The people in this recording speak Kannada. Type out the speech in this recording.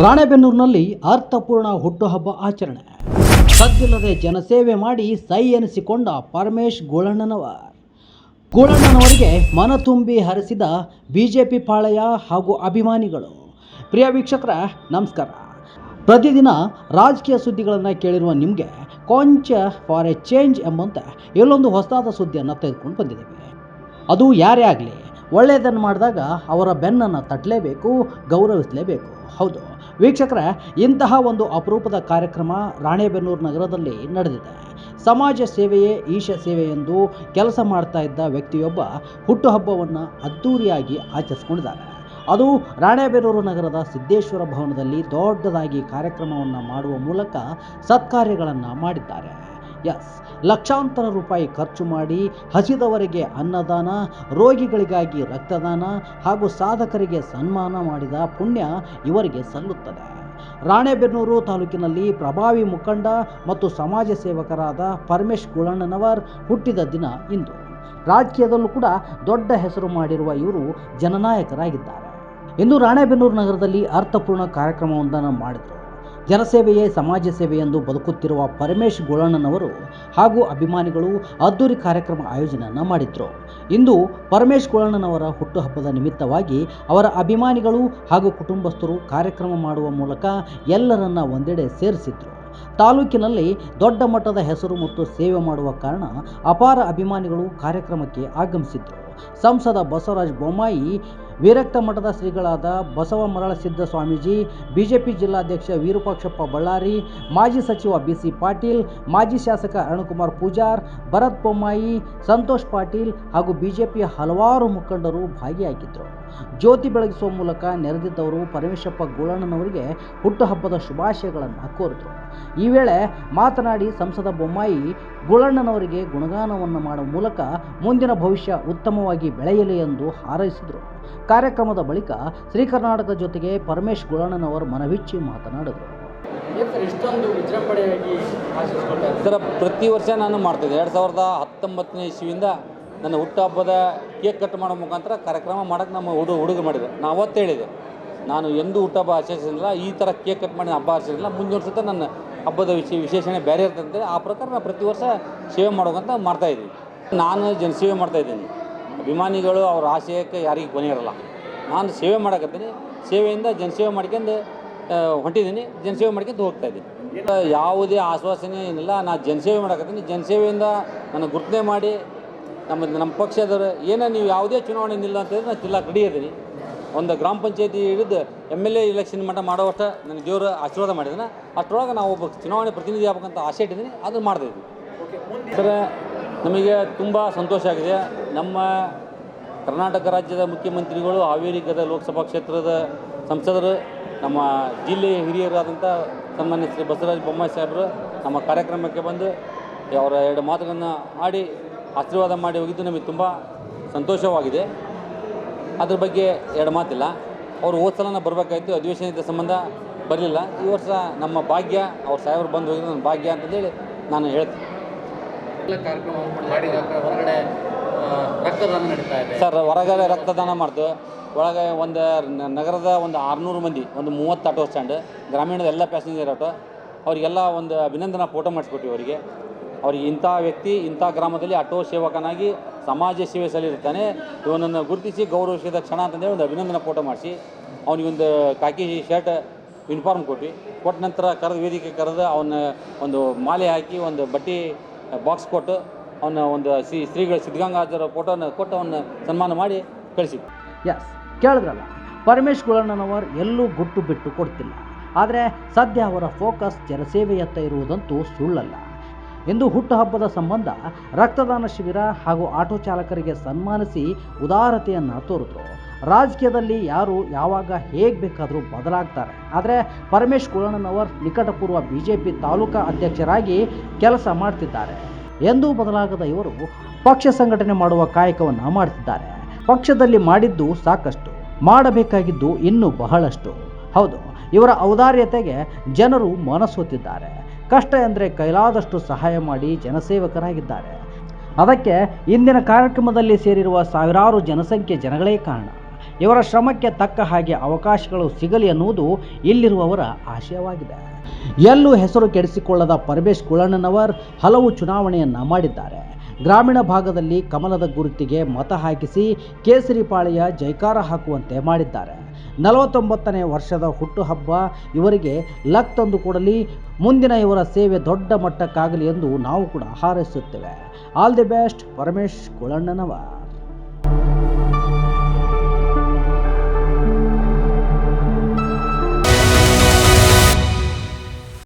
ರಾಣೆಬೆನ್ನೂರಿನಲ್ಲಿ ಅರ್ಥಪೂರ್ಣ ಹುಟ್ಟುಹಬ್ಬ ಆಚರಣೆ. ಸದ್ದಿಲ್ಲದೆ ಜನಸೇವೆ ಮಾಡಿ ಸೈ ಎನಿಸಿಕೊಂಡ ಪರಮೇಶ್ ಗೋಳಣ್ಣನವರ್. ಗೋಳಣ್ಣನವರಿಗೆ ಮನ ತುಂಬಿ ಹರಿಸಿದ ಬಿಜೆಪಿ ಪಾಳಯ ಹಾಗೂ ಅಭಿಮಾನಿಗಳು. ಪ್ರಿಯ ವೀಕ್ಷಕರ, ನಮಸ್ಕಾರ. ಪ್ರತಿದಿನ ರಾಜಕೀಯ ಸುದ್ದಿಗಳನ್ನು ಕೇಳಿರುವ ನಿಮಗೆ ಕೊಂಚ ಫಾರ್ ಎ ಚೇಂಜ್ ಎಂಬಂತೆ ಎಲ್ಲೊಂದು ಹೊಸದಾದ ಸುದ್ದಿಯನ್ನು ತೆಗೆದುಕೊಂಡು ಬಂದಿದ್ದೇವೆ. ಅದು ಯಾರೇ ಆಗಲಿ ಒಳ್ಳೆಯದನ್ನು ಮಾಡಿದಾಗ ಅವರ ಬೆನ್ನನ್ನು ತಟ್ಟಲೇಬೇಕು, ಗೌರವಿಸಲೇಬೇಕು. ಹೌದು. ವೀಕ್ಷಕರೇ, ಇಂತಹ ಒಂದು ಅಪರೂಪದ ಕಾರ್ಯಕ್ರಮ ರಾಣೆಬೆನ್ನೂರು ನಗರದಲ್ಲಿ ನಡೆದಿದೆ. ಸಮಾಜ ಸೇವೆಯೇ ಈಶ ಸೇವೆ ಎಂದು ಕೆಲಸ ಮಾಡ್ತಾ ಇದ್ದ ವ್ಯಕ್ತಿಯೊಬ್ಬ ಹುಟ್ಟುಹಬ್ಬವನ್ನು ಅದ್ದೂರಿಯಾಗಿ ಆಚರಿಸ್ಕೊಂಡಿದ್ದಾರೆ. ಅದು ರಾಣೆಬೆನ್ನೂರು ನಗರದ ಸಿದ್ದೇಶ್ವರ ಭವನದಲ್ಲಿ ದೊಡ್ಡದಾಗಿ ಕಾರ್ಯಕ್ರಮವನ್ನು ಮಾಡುವ ಮೂಲಕ ಸತ್ಕಾರ್ಯಗಳನ್ನು ಮಾಡಿದ್ದಾರೆ. ಎಸ್ ಲಕ್ಷಾಂತರ ರೂಪಾಯಿ ಖರ್ಚು ಮಾಡಿ ಹಸಿದವರಿಗೆ ಅನ್ನದಾನ, ರೋಗಿಗಳಿಗಾಗಿ ರಕ್ತದಾನ ಹಾಗೂ ಸಾಧಕರಿಗೆ ಸನ್ಮಾನ ಮಾಡಿದ ಪುಣ್ಯ ಇವರಿಗೆ ಸಲ್ಲುತ್ತದೆ. ರಾಣೆಬೆನ್ನೂರು ತಾಲೂಕಿನಲ್ಲಿ ಪ್ರಭಾವಿ ಮುಖಂಡ ಮತ್ತು ಸಮಾಜ ಸೇವಕರಾದ ಪರಮೇಶ್ ಗುಳಣ್ಣನವರ್ ಹುಟ್ಟಿದ ದಿನ ಇಂದು. ರಾಜಕೀಯದಲ್ಲೂ ಕೂಡ ದೊಡ್ಡ ಹೆಸರು ಮಾಡಿರುವ ಇವರು ಜನನಾಯಕರಾಗಿದ್ದಾರೆ. ಇಂದು ರಾಣೆಬೆನ್ನೂರು ನಗರದಲ್ಲಿ ಅರ್ಥಪೂರ್ಣ ಕಾರ್ಯಕ್ರಮವೊಂದನ್ನು ಮಾಡಿದರು. ಜನಸೇವೆಯೇ ಸಮಾಜ ಸೇವೆ ಎಂದು ಬದುಕುತ್ತಿರುವ ಪರಮೇಶ್ ಗೋಳಣ್ಣನವರು ಹಾಗೂ ಅಭಿಮಾನಿಗಳು ಅದ್ದೂರಿ ಕಾರ್ಯಕ್ರಮ ಆಯೋಜನೆಯನ್ನು ಮಾಡಿದ್ರು. ಇಂದು ಪರಮೇಶ್ ಗೋಳಣ್ಣನವರ ಹುಟ್ಟುಹಬ್ಬದ ನಿಮಿತ್ತವಾಗಿ ಅವರ ಅಭಿಮಾನಿಗಳು ಹಾಗೂ ಕುಟುಂಬಸ್ಥರು ಕಾರ್ಯಕ್ರಮ ಮಾಡುವ ಮೂಲಕ ಎಲ್ಲರನ್ನ ಒಂದೆಡೆ ಸೇರಿಸಿದ್ರು. ತಾಲೂಕಿನಲ್ಲಿ ದೊಡ್ಡ ಮಟ್ಟದ ಹೆಸರು ಮತ್ತು ಸೇವೆ ಮಾಡುವ ಕಾರಣ ಅಪಾರ ಅಭಿಮಾನಿಗಳು ಕಾರ್ಯಕ್ರಮಕ್ಕೆ ಆಗಮಿಸಿದ್ರು. ಸಂಸದ ಬಸವರಾಜ ಬೊಮ್ಮಾಯಿ ವಿರಕ್ತ ಮಠದ ಶ್ರೀಗಳಾದ ಬಸವ ಮರಳಸಿದ್ದ ಸ್ವಾಮೀಜಿ, ಬಿಜೆಪಿ ಜಿಲ್ಲಾಧ್ಯಕ್ಷ ವಿರೂಪಾಕ್ಷಪ್ಪ ಬಳ್ಳಾರಿ, ಮಾಜಿ ಸಚಿವ ಬಿ ಸಿ ಪಾಟೀಲ್, ಮಾಜಿ ಶಾಸಕ ಅರುಣಕುಮಾರ್ ಪೂಜಾರ್, ಭರತ್ ಬೊಮ್ಮಾಯಿ, ಸಂತೋಷ್ ಪಾಟೀಲ್ ಹಾಗೂ ಬಿಜೆಪಿಯ ಹಲವಾರು ಮುಖಂಡರು ಭಾಗಿಯಾಗಿದ್ದರು. ಜ್ಯೋತಿ ಬೆಳಗಿಸುವ ಮೂಲಕ ನೆರೆದಿದ್ದವರು ಪರಮೇಶಪ್ಪ ಗೋಳಣ್ಣನವರಿಗೆ ಹುಟ್ಟುಹಬ್ಬದ ಶುಭಾಶಯಗಳನ್ನು ಕೋರಿದರು. ಈ ವೇಳೆ ಮಾತನಾಡಿ ಸಂಸದ ಬೊಮ್ಮಾಯಿ, ಗೋಳಣ್ಣನವರಿಗೆ ಗುಣಗಾನವನ್ನು ಮಾಡುವ ಮೂಲಕ ಮುಂದಿನ ಭವಿಷ್ಯ ಉತ್ತಮವಾಗಿ ಬೆಳೆಯಲಿ ಎಂದು ಹಾರೈಸಿದರು. ಕಾರ್ಯಕ್ರಮದ ಬಳಿಕ ಶ್ರೀ ಕರ್ನಾಟಕದ ಜೊತೆಗೆ ಪರಮೇಶ್ ಗೋಳಣ್ಣನವರು ಮನವಿಚ್ಚಿ ಮಾತನಾಡಿದರು. ಇಷ್ಟೊಂದು ವಿಜೃಂಭಣೆಯಾಗಿ ಸರ್ ಪ್ರತಿ ವರ್ಷ ನಾನು ಮಾಡ್ತಿದ್ದೆ. ಎರಡು ಸಾವಿರದ ಹತ್ತೊಂಬತ್ತನೇ ಇಸ್ವಿಯಿಂದ ನನ್ನ ಹುಟ್ಟುಹಬ್ಬದ ಕೇಕ್ ಕಟ್ ಮಾಡೋ ಮುಖಾಂತರ ಕಾರ್ಯಕ್ರಮ ಮಾಡೋಕ್ಕೆ ನಮ್ಮ ಹುಡುಗ ಹುಡುಗರು ಮಾಡಿದೆ. ನಾನು ಅವತ್ತು ಹೇಳಿದೆ. ನಾನು ಎಂದೂ ಹುಟ್ಟುಹಬ್ಬ ಆಚರಿಸಿಲ್ಲ ಈ ಥರ ಕೇಕ್ ಕಟ್ ಮಾಡಿ ಹಬ್ಬ ಆಚರಿಸಿಲ್ಲ ಮುಂದಿನ ವರ್ಷದ ನನ್ನ ಹಬ್ಬದ ವಿಶೇ ವಿಶೇಷಣೆ ಬೇರೆ ಇರ್ತಂತೆ ಆ ಪ್ರಕಾರ ನಾನು ಪ್ರತಿ ವರ್ಷ ಸೇವೆ ಮಾಡೋಕಂತ ಮಾಡ್ತಾಯಿದ್ದೀನಿ ನಾನು ಜನ ಸೇವೆ ಮಾಡ್ತಾಯಿದ್ದೀನಿ ಅಭಿಮಾನಿಗಳು ಅವ್ರ ಆಶಯಕ್ಕೆ ಯಾರಿಗೂ ಕೊನೆ ಇರಲ್ಲ. ನಾನು ಸೇವೆ ಮಾಡಕತ್ತೀನಿ. ಸೇವೆಯಿಂದ ಜನಸೇವೆ ಮಾಡ್ಕೊಂಡು ಹೊಂಟಿದ್ದೀನಿ. ಜನಸೇವೆ ಮಾಡ್ಕೊಂಡು ಹೋಗ್ತಾ ಇದ್ದೀನಿ. ಯಾವುದೇ ಆಶ್ವಾಸನೆ ಏನಿಲ್ಲ. ನಾನು ಜನಸೇವೆ ಮಾಡಕತ್ತೀನಿ. ಜನಸೇವೆಯಿಂದ ನನಗೆ ಗುರ್ತನೆ ಮಾಡಿ ನಮ್ಮ ನಮ್ಮ ಪಕ್ಷದವರು ಏನೋ ನೀವು ಯಾವುದೇ ಚುನಾವಣೆ ಇಲ್ಲ ಅಂತ ಹೇಳಿದ್ರೆ ನಾನು ಜಿಲ್ಲಾ ಕಡಿಯಿದ್ದೀನಿ ಒಂದು ಗ್ರಾಮ ಪಂಚಾಯತಿ ಹಿಡಿದು ಎಂ ಎಲ್ ಎ ಇಲೆಕ್ಷನ್ ಮಟ್ಟ ಮಾಡೋವಷ್ಟು ನನಗೆ ದೇವರು ಆಶೀರ್ವಾದ ಮಾಡಿದ್ದಾನೆ ಅಷ್ಟರೊಳಗೆ ನಾವು ಒಬ್ಬ ಚುನಾವಣೆ ಪ್ರತಿನಿಧಿ ಆಗ್ಬೇಕಂತ ಆಸೆ ಇಟ್ಟಿದ್ದೀನಿ. ಅದನ್ನು ಮಾಡ್ತಾಯಿದ್ದೀನಿ ಸರ್ ನಮಗೆ ತುಂಬ ಸಂತೋಷ ಆಗಿದೆ. ನಮ್ಮ ಕರ್ನಾಟಕ ರಾಜ್ಯದ ಮುಖ್ಯಮಂತ್ರಿಗಳು, ಹಾವೇರಿ ಗದಗ ಲೋಕಸಭಾ ಕ್ಷೇತ್ರದ ಸಂಸದರು, ನಮ್ಮ ಜಿಲ್ಲೆಯ ಹಿರಿಯರಾದಂಥ ಸನ್ಮಾನ್ಯ ಶ್ರೀ ಬಸವರಾಜ ಬೊಮ್ಮಾಯಿ ಸಾಹೇಬರು ನಮ್ಮ ಕಾರ್ಯಕ್ರಮಕ್ಕೆ ಬಂದು ಅವರ ಎರಡು ಮಾತುಗಳನ್ನು ಆಡಿ ಆಶೀರ್ವಾದ ಮಾಡಿ ಹೋಗಿದ್ದು ನಮಗೆ ತುಂಬ ಸಂತೋಷವಾಗಿದೆ. ಅದ್ರ ಬಗ್ಗೆ ಎರಡು ಮಾತಿಲ್ಲ. ಅವರು ಹೋದ ಸಲನ ಬರಬೇಕಾಯ್ತು. ಅಧಿವೇಶನದ ಸಂಬಂಧ ಬರಲಿಲ್ಲ. ಈ ವರ್ಷ ನಮ್ಮ ಭಾಗ್ಯ, ಅವ್ರ ಸಾಹೇಬರು ಬಂದು ಹೋಗಿದ್ದು ನನ್ನ ಭಾಗ್ಯ ಅಂತಂದೇಳಿ ನಾನು ಹೇಳ್ತೀನಿ. ಸರ್, ಹೊರಗಡೆ ರಕ್ತದಾನ ಮಾಡ್ತು ಒಳಗೆ ಒಂದು ನಗರದ ಒಂದು ಆರುನೂರು ಮಂದಿ, ಒಂದು ಮೂವತ್ತು ಆಟೋ ಸ್ಟ್ಯಾಂಡ್, ಗ್ರಾಮೀಣದ ಎಲ್ಲ ಪ್ಯಾಸೆಂಜರ್ ಆಟೋ, ಅವರಿಗೆಲ್ಲ ಒಂದು ಅಭಿನಂದನಾ ಫೋಟೋ ಮಾಡಿಸ್ಕೊಟ್ಟಿವಿ ಅವರಿಗೆ. ಅವ್ರಿಗೆ ಇಂಥ ವ್ಯಕ್ತಿ, ಇಂಥ ಗ್ರಾಮದಲ್ಲಿ ಆಟೋ ಸೇವಕನಾಗಿ ಸಮಾಜ ಸೇವೆ ಸಲ್ಲಿರ್ತಾನೆ ಇವನನ್ನು ಗುರುತಿಸಿ, ಗೌರವಿಸಿದ ಕ್ಷಣ ಅಂತಂದೇಳಿ ಒಂದು ಅಭಿನಂದನಾ ಫೋಟೋ ಮಾಡಿಸಿ ಅವನಿಗೊಂದು ಕಾಕಿ ಶರ್ಟ್ ಯೂನಿಫಾರ್ಮ್ ಕೊಟ್ಟು ಕೊಟ್ಟ ನಂತರ ಕರೆದು ವೇದಿಕೆ ಕರೆದು ಅವನ ಒಂದು ಮಾಲೆ ಹಾಕಿ, ಒಂದು ಬಟ್ಟೆ ಬಾಕ್ಸ್ ಕೊಟ್ಟು ಅವನ ಒಂದು ಶ್ರೀ ಶ್ರೀಗಳ ಸಿದ್ಧಗಂಗಾಧರ ಫೋಟೋನ ಕೊಟ್ಟು ಸನ್ಮಾನ ಮಾಡಿ ಕಳಿಸಿ. ಎಸ್ ಕೇಳಿದ್ರಲ್ಲ, ಪರಮೇಶ್ ಗುಳಣ್ಣನವರು ಎಲ್ಲೂ ಗುಟ್ಟು ಬಿಟ್ಟು ಕೊಡ್ತಿಲ್ಲ. ಆದರೆ ಸದ್ಯ ಅವರ ಫೋಕಸ್ ಜನಸೇವೆಯತ್ತ ಇರುವುದಂತೂ ಸುಳ್ಳಲ್ಲ. ಇಂದು ಹುಟ್ಟುಹಬ್ಬದ ಸಂಬಂಧ ರಕ್ತದಾನ ಶಿಬಿರ ಹಾಗೂ ಆಟೋ ಚಾಲಕರಿಗೆ ಸನ್ಮಾನಿಸಿ ಉದಾರತೆಯನ್ನು ತೋರಿದ್ರು. ರಾಜಕೀಯದಲ್ಲಿ ಯಾರು ಯಾವಾಗ ಹೇಗೆ ಬೇಕಾದರೂ ಬದಲಾಗ್ತಾರೆ. ಆದರೆ ಪರಮೇಶ್ ಕುಳಣ್ಣನವರು ನಿಕಟಪೂರ್ವ ಬಿ ಜೆ ಪಿ ತಾಲೂಕಾ ಅಧ್ಯಕ್ಷರಾಗಿ ಕೆಲಸ ಮಾಡ್ತಿದ್ದಾರೆ. ಎಂದೂ ಬದಲಾಗದ ಇವರು ಪಕ್ಷ ಸಂಘಟನೆ ಮಾಡುವ ಕಾಯಕವನ್ನು ಮಾಡುತ್ತಿದ್ದಾರೆ ಪಕ್ಷದಲ್ಲಿ ಮಾಡಿದ್ದು ಸಾಕಷ್ಟು, ಮಾಡಬೇಕಾಗಿದ್ದು ಇನ್ನೂ ಬಹಳಷ್ಟು. ಹೌದು, ಇವರ ಔದಾರ್ಯತೆಗೆ ಜನರು ಮನಸ್ಸೊತ್ತಿದ್ದಾರೆ ಕಷ್ಟ ಎಂದರೆ ಕೈಲಾದಷ್ಟು ಸಹಾಯ ಮಾಡಿ ಜನಸೇವಕರಾಗಿದ್ದಾರೆ. ಅದಕ್ಕೆ ಇಂದಿನ ಕಾರ್ಯಕ್ರಮದಲ್ಲಿ ಸೇರಿರುವ ಸಾವಿರಾರು ಜನಸಂಖ್ಯೆ ಜನಗಳೇ ಕಾರಣ. ಇವರ ಶ್ರಮಕ್ಕೆ ತಕ್ಕ ಹಾಗೆ ಅವಕಾಶಗಳು ಸಿಗಲಿ ಎನ್ನುವುದು ಇಲ್ಲಿರುವವರ ಆಶಯವಾಗಿದೆ. ಎಲ್ಲೂ ಹೆಸರು ಕೆಡಿಸಿಕೊಳ್ಳದ ಪರಮೇಶ್ ಕುಳಣ್ಣನವರ್ ಹಲವು ಚುನಾವಣೆಯನ್ನು ಮಾಡಿದ್ದಾರೆ. ಗ್ರಾಮೀಣ ಭಾಗದಲ್ಲಿ ಕಮಲದ ಗುರುತಿಗೆ ಮತ ಹಾಕಿಸಿ ಕೇಸರಿಪಾಳೆಯ ಜೈಕಾರ ಹಾಕುವಂತೆ ಮಾಡಿದ್ದಾರೆ. ನಲವತ್ತೊಂಬತ್ತನೇ ವರ್ಷದ ಹುಟ್ಟುಹಬ್ಬ, ಇವರಿಗೆ ಲಕ್ ತಂದು ಕೊಡಲಿ, ಮುಂದಿನ ಇವರ ಸೇವೆ ದೊಡ್ಡ ಮಟ್ಟಕ್ಕಾಗಲಿ ಎಂದು ನಾವು ಕೂಡ ಹಾರೈಸುತ್ತೇವೆ. All the best Paramesh ಕುಳಣ್ಣನವ